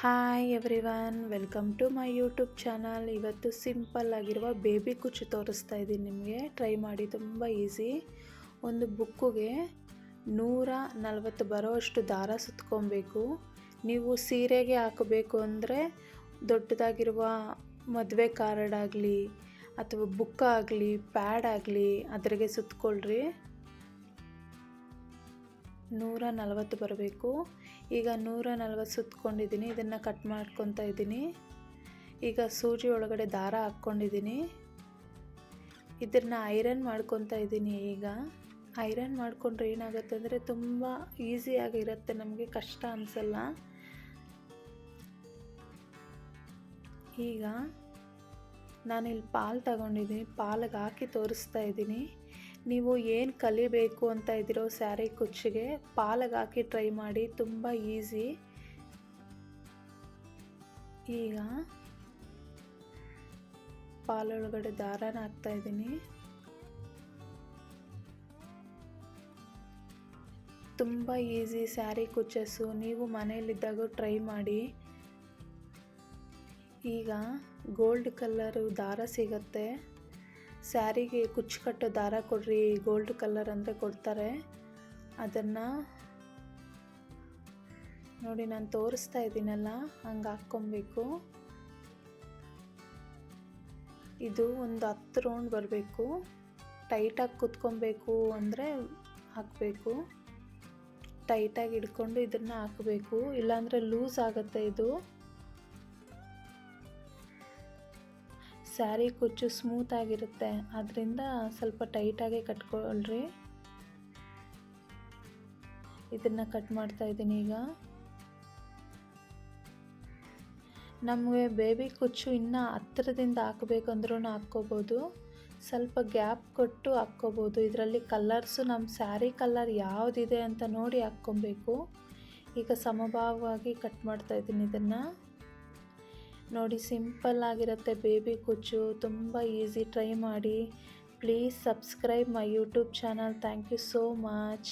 Hi everyone welcome to my YouTube channel ಇವತ್ತು simple ಆಗಿರುವ baby ಕುಚ್ಚು ತೋರಿಸ್ತಾ ಇದ್ದೀನಿ ನಿಮಗೆ. ಟ್ರೈ ಮಾಡಿ, ತುಂಬ ಈಸಿ ಒಂದು ಬುಕ್ಕುಗೆ ನೂರ ನಲವತ್ತು ಬರೋವಷ್ಟು ದಾರ ಸುತ್ಕೊಬೇಕು. ನೀವು ಸೀರೆಗೆ ಹಾಕಬೇಕು ಅಂದರೆ ದೊಡ್ಡದಾಗಿರುವ ಮದುವೆ ಕಾರ್ಡ್ ಆಗಲಿ ಅಥವಾ ಬುಕ್ ಆಗಲಿ ಪ್ಯಾಡ್ ಆಗಲಿ ಅದ್ರಿಗೆ ಸುತ್ಕೊಳ್ರಿ. ನೂರ ನಲವತ್ತು ಬರಬೇಕು. ಈಗ ನೂರ ನಲವತ್ತು ಸುತ್ಕೊಂಡಿದ್ದೀನಿ. ಇದನ್ನು ಕಟ್ ಮಾಡ್ಕೊತಾ ಇದ್ದೀನಿ. ಈಗ ಸೂಜಿ ಒಳಗಡೆ ದಾರ ಹಾಕ್ಕೊಂಡಿದ್ದೀನಿ. ಇದನ್ನು ಐರನ್ ಮಾಡ್ಕೊತಾ ಇದ್ದೀನಿ ಈಗ. ಐರನ್ ಮಾಡಿಕೊಂಡ್ರೆ ಏನಾಗುತ್ತೆ ಅಂದರೆ ತುಂಬ ಈಸಿಯಾಗಿರುತ್ತೆ ನಮಗೆ ಕಷ್ಟ ಅನಿಸಲ್ಲ. ಈಗ ನಾನಿಲ್ಲಿ ಪಾಲು ತಗೊಂಡಿದ್ದೀನಿ. ಪಾಲಿಗೆ ಹಾಕಿ ತೋರಿಸ್ತಾ ಇದ್ದೀನಿ. ನೀವು ಏನು ಕಲಿಬೇಕು ಅಂತ ಇದ್ದೀರೋ ಸ್ಯಾರಿ ಕುಚ್ಚಿಗೆ ಪಾಲಗೆ ಹಾಕಿ ಟ್ರೈ ಮಾಡಿ, ತುಂಬ ಈಸಿ. ಈಗ ಪಾಲೊಳಗಡೆ ದಾರನ ಹಾಕ್ತಾ ಇದ್ದೀನಿ. ತುಂಬ ಈಸಿ ಸ್ಯಾರಿ ಕುಚ್ಚಸ್ಸು ನೀವು ಮನೆಯಲ್ಲಿದ್ದಾಗ ಟ್ರೈ ಮಾಡಿ. ಈಗ ಗೋಲ್ಡ್ ಕಲ್ಲರು ದಾರ ಸಿಗತ್ತೆ. ಸ್ಯಾರಿಗೆ ಕುಚ್ಚು ಕಟ್ಟೋ ದಾರ ಕೊಡ್ರಿ ಗೋಲ್ಡ್ ಕಲರ್ ಅಂದರೆ ಕೊಡ್ತಾರೆ. ಅದನ್ನು ನೋಡಿ ನಾನು ತೋರಿಸ್ತಾ ಇದ್ದೀನಲ್ಲ, ಹಂಗೆ ಹಾಕ್ಕೊಬೇಕು. ಇದು ಒಂದು ಹತ್ತು ರೌಂಡ್ ಬರಬೇಕು. ಟೈಟಾಗಿ ಕುತ್ಕೊಬೇಕು ಅಂದರೆ ಹಾಕಬೇಕು. ಟೈಟಾಗಿ ಹಿಡ್ಕೊಂಡು ಇದನ್ನು ಹಾಕಬೇಕು. ಇಲ್ಲಾಂದರೆ ಲೂಸ್ ಆಗುತ್ತೆ ಇದು. ಸ್ಯಾರಿ ಕುಚ್ಚು ಸ್ಮೂತ್ ಆಗಿರುತ್ತೆ. ಅದರಿಂದ ಸ್ವಲ್ಪ ಟೈಟಾಗಿ ಕಟ್ಕೊಳ್ರಿ. ಇದನ್ನು ಕಟ್ ಮಾಡ್ತಾ ಇದ್ದೀನಿ ಈಗ. ನಮಗೆ ಬೇಬಿ ಕುಚ್ಚು ಇನ್ನೂ ಹತ್ತಿರದಿಂದ ಹಾಕ್ಬೇಕಂದ್ರೂ ಹಾಕ್ಕೋಬೋದು. ಸ್ವಲ್ಪ ಗ್ಯಾಪ್ ಕೊಟ್ಟು ಹಾಕ್ಕೋಬೋದು. ಇದರಲ್ಲಿ ಕಲರ್ಸು ನಮ್ಮ ಸ್ಯಾರಿ ಕಲರ್ ಯಾವುದಿದೆ ಅಂತ ನೋಡಿ ಹಾಕ್ಕೊಬೇಕು. ಈಗ ಸಮಭಾವವಾಗಿ ಕಟ್ ಮಾಡ್ತಾ ಇದ್ದೀನಿ ಇದನ್ನು. ನೋಡಿ, ಸಿಂಪಲ್ ಆಗಿರುತ್ತೆ ಬೇಬಿ ಕುಚ್ಚು. ತುಂಬ ಈಸಿ ಟ್ರೈ ಮಾಡಿ. Please subscribe my YouTube channel. Thank you so much.